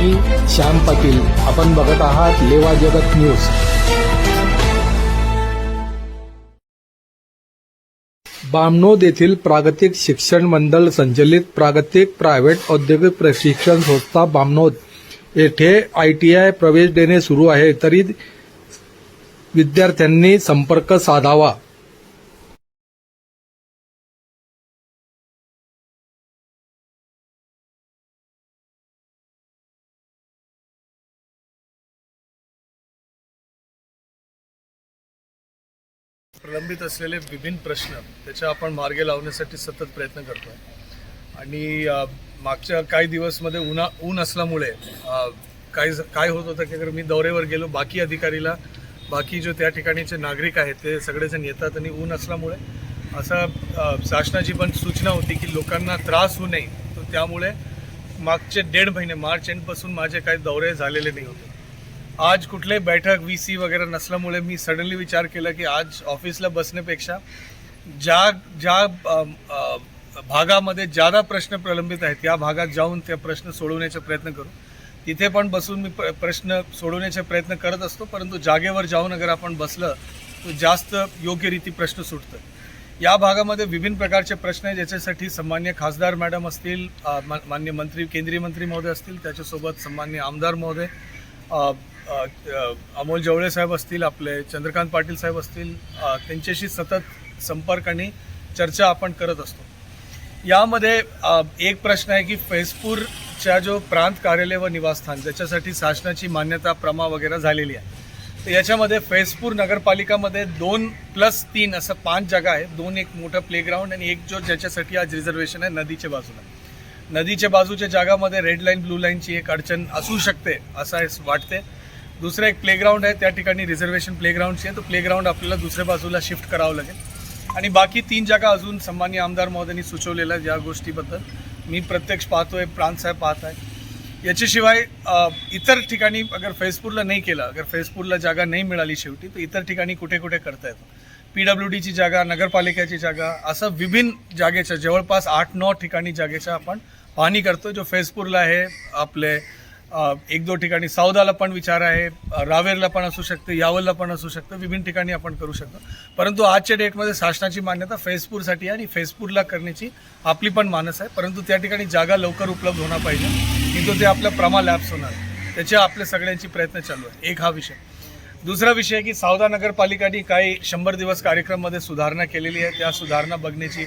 मी श्याम पाटील. आपण बघत आहात लेवा जगत न्यूज. बामनोद येथील प्रागतिक शिक्षण मंडळ संचलित प्रागतिक प्रायव्हेट औद्योगिक प्रशिक्षण संस्था बामनोद. येथे आय टी आय प्रवेश देणे सुरू आहे. तरी विद्यार्थ्यांनी संपर्क साधावा. प्रलंबित असलेले विभिन्न प्रश्न त्याच्या आपण मार्गे लावण्यासाठी सतत प्रयत्न करतो आणि मागच्या काही दिवसमध्ये उन्हा ऊन असल्यामुळे काय काय होत होतं की अगर मी दौऱ्यावर गेलो बाकी अधिकारीला बाकी जो त्या ठिकाणीचे नागरिक आहेत ते सगळेजण येतात आणि ऊन असल्यामुळे असा शासनाची पण सूचना होती की लोकांना त्रास होऊ नये. तर त्यामुळे मागचे दीड महिने मार्च एंडपासून माझे काही दौरे झालेले नाही होते. आज कुठले बैठक व्ही सी वगैरे नसल्यामुळे मी सडनली विचार केला की आज ऑफिसला बसण्यापेक्षा ज्या ज्या भागामध्ये ज्यादा प्रश्न प्रलंबित आहेत या भागात जाऊन ते प्रश्न सोडवण्याचा प्रयत्न करू. तिथे पण बसून मी प्रश्न सोडवण्याचा प्रयत्न करत असतो परंतु जागेवर जाऊन अगर आपण बसलं तर जास्त योग्यरीती प्रश्न सुटतं या भागामध्ये विभिन्न प्रकारचे प्रश्न आहे ज्याच्यासाठी सन्मान्य खासदार मॅडम असतील मान्य मंत्री केंद्रीय मंत्री महोदय असतील त्याच्यासोबत सन्मान्य आमदार महोदय अमोल जवळे साहेब असतील आपले चंद्रकांत पाटील साहेब असतील त्यांच्याशी सतत संपर्क आणि चर्चा आपण करत असतो. यामध्ये एक प्रश्न आहे की फैजपूरच्या जो प्रांत कार्यालय व निवासस्थान ज्याच्यासाठी शासनाची मान्यता प्रमा वगैरे झालेली आहे तर याच्यामध्ये फैजपूर नगरपालिकामध्ये दोन प्लस तीन असं पाच जागा आहे दोन एक मोठं प्लेग्राऊंड आणि एक जो ज्याच्यासाठी आज रिझर्वेशन आहे नदीच्या बाजूला. नदीच्या बाजूच्या जागामध्ये रेड लाईन ब्लू लाईनची एक अडचण असू शकते असं आहे वाटते. दुसरं एक प्लेग्राऊंड आहे त्या ठिकाणी रिझर्वेशन प्लेग्राऊंडची आहे. तो प्लेग्राऊंड आपल्याला दुसऱ्या बाजूला शिफ्ट करावं लागेल. आणि बाकी तीन जागा अजून सन्मान्य आमदार महोदयांनी सुचवलेल्या ज्या गोष्टीबद्दल. मी प्रत्यक्ष पाहतोय प्रांतसाहेब पाहत आहे याच्याशिवाय इतर ठिकाणी अगर फेजपूरला नाही केलं अगर फेजपूरला जागा नाही मिळाली शेवटी तर इतर ठिकाणी कुठे कुठे करता येतं. पी डब्ल्यू डीची जागा नगरपालिकेची जागा असं विभिन्न जागेच्या जवळपास आठ नऊ ठिकाणी जागेच्या आपण पाहणी करतो जो फैजपूरला आहे आपले एक दोन ठिकाणी सावदाला पण विचार आहे रावेरला पण असू शकतं यावलला पण असू शकतं विभिन्न ठिकाणी आपण करू शकतो. परंतु आजच्या डेटमध्ये शासनाची मान्यता फैजपूरसाठी आहे आणि फेसपूरला करण्याची आपली पण मानस आहे. परंतु त्या ठिकाणी जागा लवकर उपलब्ध होणार पाहिजे. की तो ते आपलं प्रमा लॅब्स होणार त्याचे आपल्या सगळ्यांची प्रयत्न चालू आहे एक हा विषय. दुसरा विषय की सावदा नगरपालिकाने काही शंभर दिवस कार्यक्रममध्ये सुधारणा केलेली आहे. त्या सुधारणा बघण्याची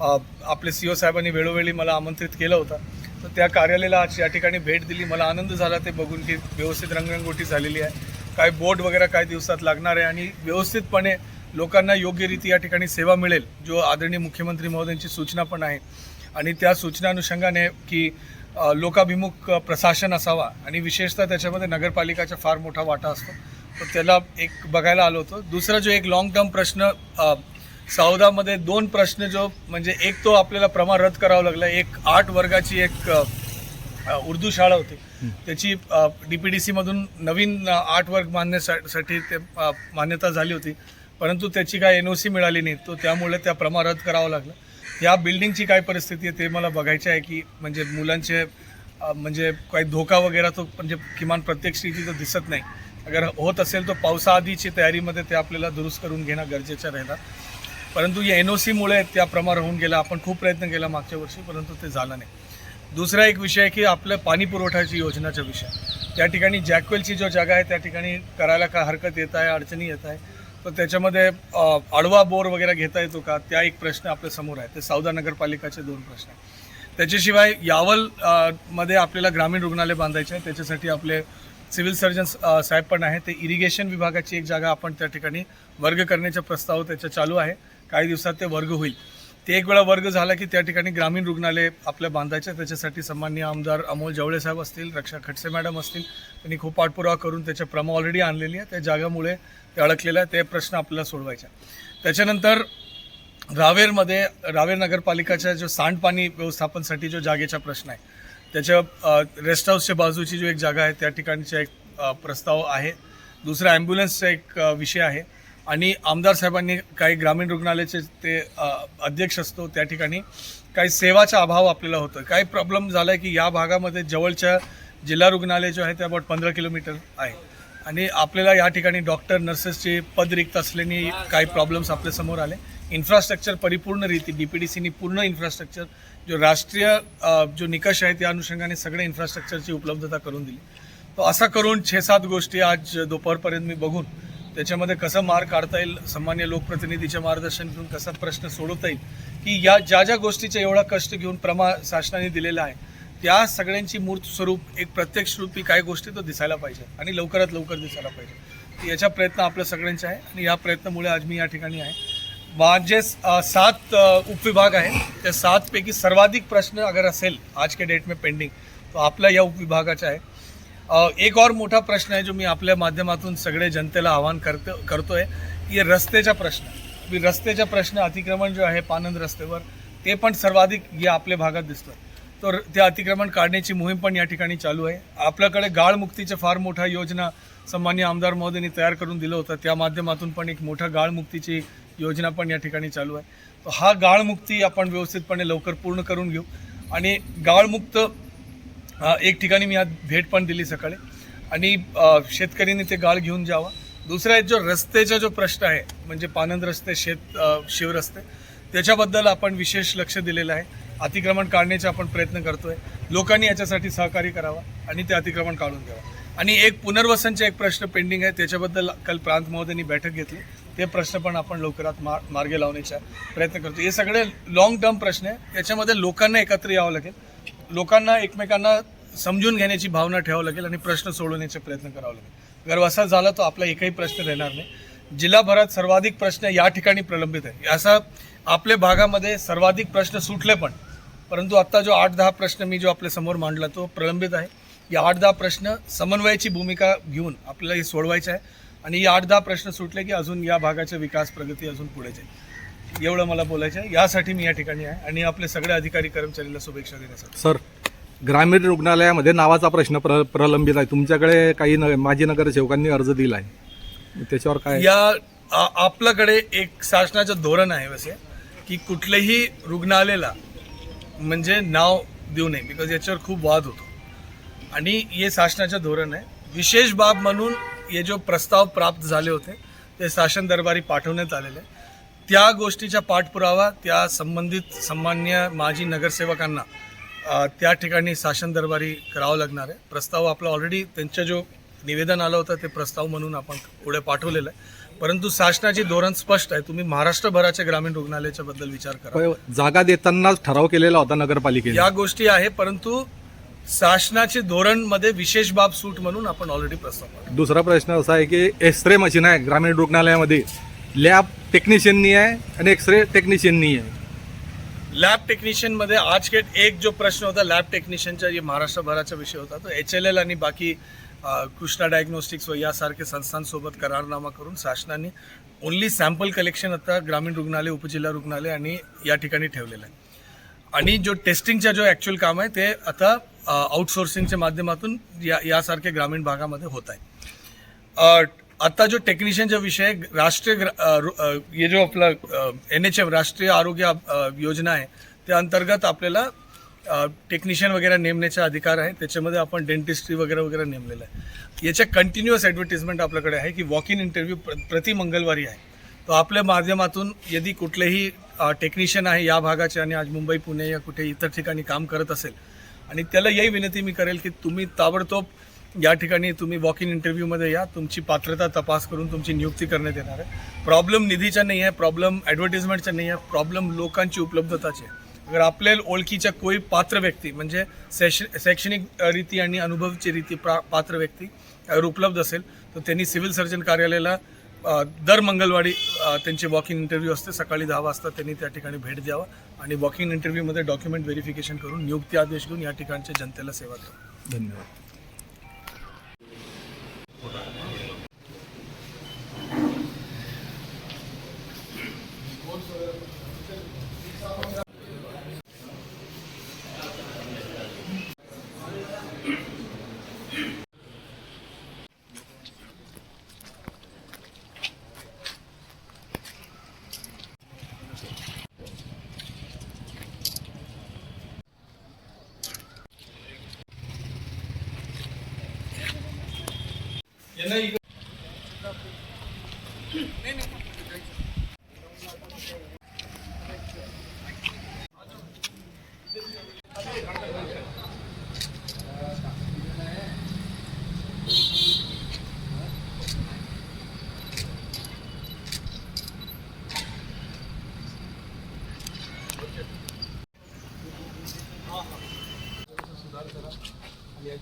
आपले सी ओ साहेबांनी वेळोवेळी मला आमंत्रित केलं होतं. तर त्या कार्यालयाला आज या ठिकाणी भेट दिली. मला आनंद झाला ते बघून की व्यवस्थित रंगरंगोटी झालेली आहे. काय बोर्ड वगैरे काही दिवसात लागणार आहे आणि व्यवस्थितपणे लोकांना योग्यरीती या ठिकाणी सेवा मिळेल जो आदरणीय मुख्यमंत्री महोदयांची सूचना पण आहे. आणि त्या सूचना अनुषंगाने की लोकाभिमुख प्रशासन असावा आणि विशेषतः त्याच्यामध्ये नगरपालिकाचा फार मोठा वाटा असतो. तर त्याला एक बघायला आलो होतो. दुसरा जो एक लॉंग टर्म प्रश्न अ, सौदामध्ये दोन प्रश्न जो म्हणजे एक तो आपल्याला प्रमा रद्द करावा लागला. एक आठ वर्गाची एक उर्दू शाळा होती. त्याची डी पी डी सीमधून नवीन आठ वर्ग मान्यसाठी ते मान्यता झाली होती. परंतु त्याची काय एन ओ सी मिळाली नाही. तो त्यामुळे त्या प्रमा रद्द करावा लागला. या बिल्डिंगची काय परिस्थिती आहे ते मला बघायचे आहे की म्हणजे मुलांचे म्हणजे काही धोका वगैरे तो म्हणजे किमान प्रत्यक्ष रीती तो दिसत नाही. अगर होत असेल तर पावसाआधीची तयारीमध्ये ते आपल्याला दुरुस्त करून घेणं गरजेचं राहिलं. परंतु या एन ओ सीमुळे त्या प्रमा राहून गेला. आपण खूप प्रयत्न केला मागच्या वर्षी परंतु ते झालं नाही. दुसरा एक विषय आहे की आपल्या पाणी पुरवठ्याची योजनाचा विषय. त्या ठिकाणी जॅकवेलची जो जागा आहे त्या ठिकाणी करायला काय हरकत येत आहे अडचणी येत आहे? तर त्याच्यामध्ये आडवा बोर वगैरे घेता येतो का? त्या एक प्रश्न आपल्यासमोर आहे. ते सावदा नगरपालिकाचे दोन प्रश्न आहेत. त्याच्याशिवाय यावलमध्ये आपल्याला ग्रामीण रुग्णालय बांधायचे आहे. त्याच्यासाठी आपले सिव्हिल सर्जन साहेब पण आहे ते इरिगेशन विभागाची एक जागा आपण त्या ठिकाणी वर्ग करण्याचा प्रस्ताव त्याचा चालू आहे. काही दिवसात ते वर्ग होईल. ते एक वेळा वर्ग झाला की त्या ठिकाणी ग्रामीण रुग्णालय आपल्या बांधायचं त्याच्यासाठी सन्मान्य आमदार अमोल जवळे साहेब असतील रक्षा खडसे मॅडम असतील त्यांनी खूप पाठपुरावा करून त्याच्या प्रमा ऑलरेडी आणलेली आहे त्या जागामुळे ते अडकलेलं आहे ते प्रश्न आपल्याला सोडवायचे त्याच्यानंतर रावेरमध्ये रावेर नगरपालिकाच्या जो सांडपाणी व्यवस्थापनसाठी जो जागेचा प्रश्न आहे त्याच्या रेस्ट हाऊसच्या बाजूची जो एक जागा आहे त्या ठिकाणचा एक प्रस्ताव आहे. दुसरा ॲम्ब्युलन्सचा एक विषय आहे. आणि आमदार साहेबांनी काही ग्रामीण रुग्णालयाचे ते अध्यक्ष असतो त्या ठिकाणी काही सेवाचा अभाव आपल्याला होतो काही प्रॉब्लेम झाला आहे की या भागामध्ये जवळच्या जिल्हा रुग्णालय जो आहे ते अबाउट पंधरा किलोमीटर आहे. आणि आपल्याला या ठिकाणी डॉक्टर नर्सेसचे पद रिक्त असल्याने काही प्रॉब्लेम्स आपल्यासमोर आले. इन्फ्रास्ट्रक्चर परिपूर्ण रीती डी पी डी सीनी पूर्ण इन्फ्रास्ट्रक्चर जो राष्ट्रीय जो निकष आहे त्या अनुषंगाने सगळे इन्फ्रास्ट्रक्चरची उपलब्धता करून दिली. तो असा करून छे सात गोष्टी आज दुपारपर्यंत मी बघून त्याच्यामध्ये कसं मार्ग काढता येईल सामान्य लोकप्रतिनिधीचे मार्गदर्शन घेऊन कसा प्रश्न सोडवता येईल की या ज्या ज्या गोष्टीचा एवढा कष्ट घेऊन प्रमा शासनाने दिलेला आहे त्या सगळ्यांची मूर्त स्वरूप एक प्रत्यक्ष रूपी काही गोष्टी तो दिसायला पाहिजे आणि लवकरात लवकर दिसायला पाहिजे. याचा प्रयत्न आपल्या सगळ्यांचा आहे आणि या प्रयत्नामुळे आज मी या ठिकाणी आहे. माझे सात उपविभाग आहे त्या सातपैकी सर्वाधिक प्रश्न अगर असेल आज के डेट में पेंडिंग तो आपल्या या उपविभागाचा आहे. एक और मोठा प्रश्न आहे जो मी आपल्या माध्यमातून सगळे जनतेला आवाहन करतो करतोय की रस्त्याचा प्रश्न. मी रस्त्याचा प्रश्न अतिक्रमण जो आहे पानंद रस्त्यावर ते पण सर्वाधिक या आपल्या भागात दिसतं तर ते अतिक्रमण काढण्याची मोहीम पण या ठिकाणी चालू आहे. आपल्याकडे गाळमुक्तीच्या फार मोठा योजना सन्मान्य आमदार महोदयांनी तयार करून दिलं होतं. त्या माध्यमातून पण एक मोठा गाळमुक्तीची योजना पण या ठिकाणी चालू आहे. तर हा गाळमुक्ती आपण व्यवस्थितपणे लवकर पूर्ण करून घेऊ. आणि गाळमुक्त एक ठिकाणी मी आज भेट पण दिली सकाळी. आणि शेतकऱ्यांनी ते गाळ घेऊन जावा. दुसरा एक जो रस्त्याचा जो प्रश्न आहे म्हणजे पानंद रस्ते शेत शिवरस्ते त्याच्याबद्दल आपण विशेष लक्ष दिलेलं आहे. अतिक्रमण काढण्याचा आपण प्रयत्न करतोय. लोकांनी याच्यासाठी सहकार्य करावा आणि ते अतिक्रमण काढून द्यावं आणि एक पुनर्वसनचा एक प्रश्न पेंडिंग आहे. त्याच्याबद्दल काल प्रांत महोदयांनी बैठक घेतली. ते प्रश्न पण आपण लवकरात मार्गे लावण्याचा प्रयत्न करतो. हे सगळे लॉंग टर्म प्रश्न आहे. त्याच्यामध्ये लोकांना एकत्र यावं लागेल. लोकांना एकमेकांना समजून घेण्याची भावना ठेवावं लागेल आणि प्रश्न सोडवण्याचा प्रयत्न करावा लागेल. जर असा झाला तर आपला एकही प्रश्न राहणार नाही. जिल्हाभरात सर्वाधिक प्रश्न या ठिकाणी प्रलंबित आहे असा आपल्या भागामध्ये सर्वाधिक प्रश्न सुटले पण परंतु आत्ता जो आठ दहा प्रश्न मी जो आपल्यासमोर मांडला तो प्रलंबित आहे. या आठ दहा प्रश्न समन्वयाची भूमिका घेऊन आपल्याला हे सोडवायचं आहे. आणि या आठ दहा प्रश्न सुटले की अजून या भागाचा विकास प्रगती अजून पुढे जाईल. एवढं मला बोलायचं आहे यासाठी मी या ठिकाणी आहे आणि आपले सगळे अधिकारी कर्मचारीला शुभेच्छा देण्यासाठी. सर ग्रामीण रुग्णालयामध्ये नावाचा प्रश्न प्र प्रलंबित आहे. तुमच्याकडे काही न माजी नगरसेवकांनी अर्ज दिला आहे त्याच्यावर काय? या आपल्याकडे एक शासनाचं धोरण आहे वसे की कुठल्याही रुग्णालयाला म्हणजे नाव देऊ नये बिकॉज याच्यावर खूप वाद होतो. आणि हे शासनाचं धोरण आहे. विशेष बाब म्हणून हे जो प्रस्ताव प्राप्त झाले होते ते शासन दरबारी पाठवण्यात आलेले. आहे. त्या गोष्टीचा पाठपुरावा त्या संबंधित सन्मान्य माजी नगरसेवकांना त्या ठिकाणी शासन दरबारी करावं लागणार आहे. प्रस्ताव आपला ऑलरेडी त्यांचं जो निवेदन आलं होतं ते प्रस्ताव म्हणून आपण पुढे पाठवलेलं आहे. परंतु शासनाची धोरण स्पष्ट आहे. तुम्ही महाराष्ट्रभराच्या ग्रामीण रुग्णालयाच्या बद्दल विचार करा. जागा देतानाच ठराव केलेला होता नगरपालिकेने. या गोष्टी आहे परंतु शासनाचे धोरणमध्ये विशेष बाब सूट म्हणून आपण ऑलरेडी प्रस्ताव. दुसरा प्रश्न असा आहे की एक्सरे मशीन आहे ग्रामीण रुग्णालयामध्ये. लॅब टेक्निशियननी आहे आणि एक्सरे टेक्निशियननी आहे. लॅब टेक्निशियनमध्ये आज के एक जो प्रश्न होता लॅब टेक्निशियनचा जे महाराष्ट्रभराचा विषय होता तो एच एल एल आणि बाकी कृष्णा डायग्नोस्टिक्स व यासारखे संस्थांसोबत करारनामा करून शासनाने ओन्ली सॅम्पल कलेक्शन आता ग्रामीण रुग्णालय उपजिल्हा रुग्णालय आणि या ठिकाणी ठेवलेलं आहे. आणि जो टेस्टिंगचा जो ॲक्च्युअल काम आहे ते आता आउटसोर्सिंगच्या माध्यमातून या यासारख्या ग्रामीण भागामध्ये होत आहे. आता जो टेक्निशियनचा विषय राष्ट्रीय रु- ये जो आपला एन एच एम राष्ट्रीय आरोग्य योजना आहे त्या अंतर्गत आपल्याला टेक्निशियन वगैरे नेमण्याचा अधिकार आहे. त्याच्यामध्ये आपण डेंटिस्ट्री वगैरे वगैरे नेमलेलं आहे. याच्या कंटिन्युअस ॲडव्हर्टिजमेंट आपल्याकडे आहे की वॉक इन इंटरव्ह्यू प्रति मंगळवारी आहे. तो आपल्या माध्यमातून यदि कुठलेही टेक्निशियन आहे या भागाचे आणि आज मुंबई पुणे या कुठे इतर ठिकाणी काम करत असेल आणि त्याला यही विनंती मी करेल की तुम्ही ताबडतोब या ठिकाणी तुम्ही वॉक इन इंटरव्ह्यूमध्ये या तुमची पात्रता तपास करून तुमची नियुक्ती करण्यात येणार आहे. प्रॉब्लेम निधीचा नाही आहे प्रॉब्लेम ॲडव्हर्टिजमेंटचा नाही आहे प्रॉब्लेम लोकांची उपलब्धताची आहे. अगर आपल्या ओळखीच्या कोई पात्र व्यक्ती म्हणजे शैक्ष शैक्षणिक रीती आणि अनुभवची रीती प्रा पात्र व्यक्ती अगर उपलब्ध असेल तर त्यांनी सिव्हिल सर्जन कार्यालयाला दर मंगळवारी त्यांचे वॉक इन इंटरव्ह्यू असते. सकाळी दहा वाजता त्यांनी त्या ठिकाणी भेट द्यावा आणि वॉक इन इंटरव्ह्यूमध्ये डॉक्युमेंट व्हेरिफिकेशन करून नियुक्ती आदेश घेऊन या ठिकाणच्या जनतेला सेवा द्यावा. धन्यवाद.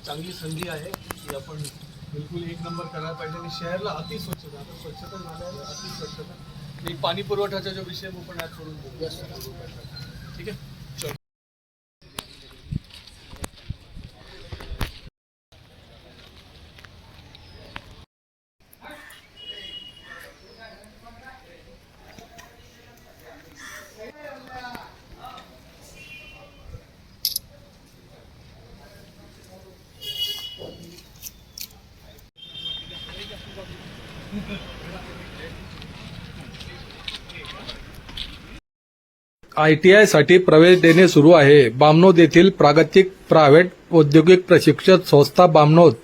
चांगली संधी आहे की आपण बिलकुल एक नंबर करायला पाहिजे. आणि शहरला अति स्वच्छता आता स्वच्छता झाल्यावर अति स्वच्छता. आणि पाणी पुरवठ्याचा जो विषय तो पण आज सोडून. ठीक आहे चल आयटीआयसाठी प्रवेश देणे सुरू आहे. बामनोद येथील प्रागतिक प्रायव्हेट औद्योगिक प्रशिक्षण संस्था बामनोद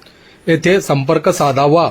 येथे संपर्क साधावा.